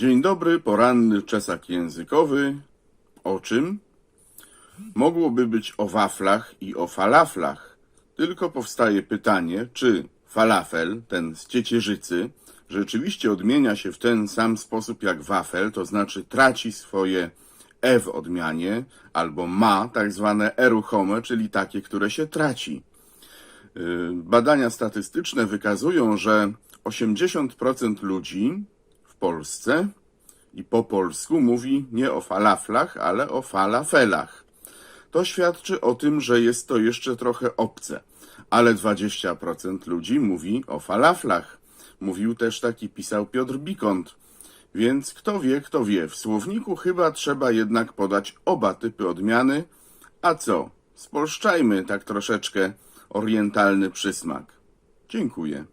Dzień dobry, poranny czesak językowy. O czym? Mogłoby być o waflach i o falaflach. Tylko powstaje pytanie, czy falafel, ten z ciecierzycy, rzeczywiście odmienia się w ten sam sposób jak wafel, to znaczy traci swoje e w odmianie, albo ma tak zwane e ruchome, czyli takie, które się traci. Y, Badania statystyczne wykazują, że 80% ludzi Polsce i po polsku mówi nie o falaflach, ale o falafelach. To świadczy o tym, że jest to jeszcze trochę obce, ale 20% ludzi mówi o falaflach. Mówił też taki pisał Piotr Bikont. Więc kto wie, kto wie, w słowniku chyba trzeba jednak podać oba typy odmiany. A co? Spolszczajmy tak troszeczkę orientalny przysmak. Dziękuję.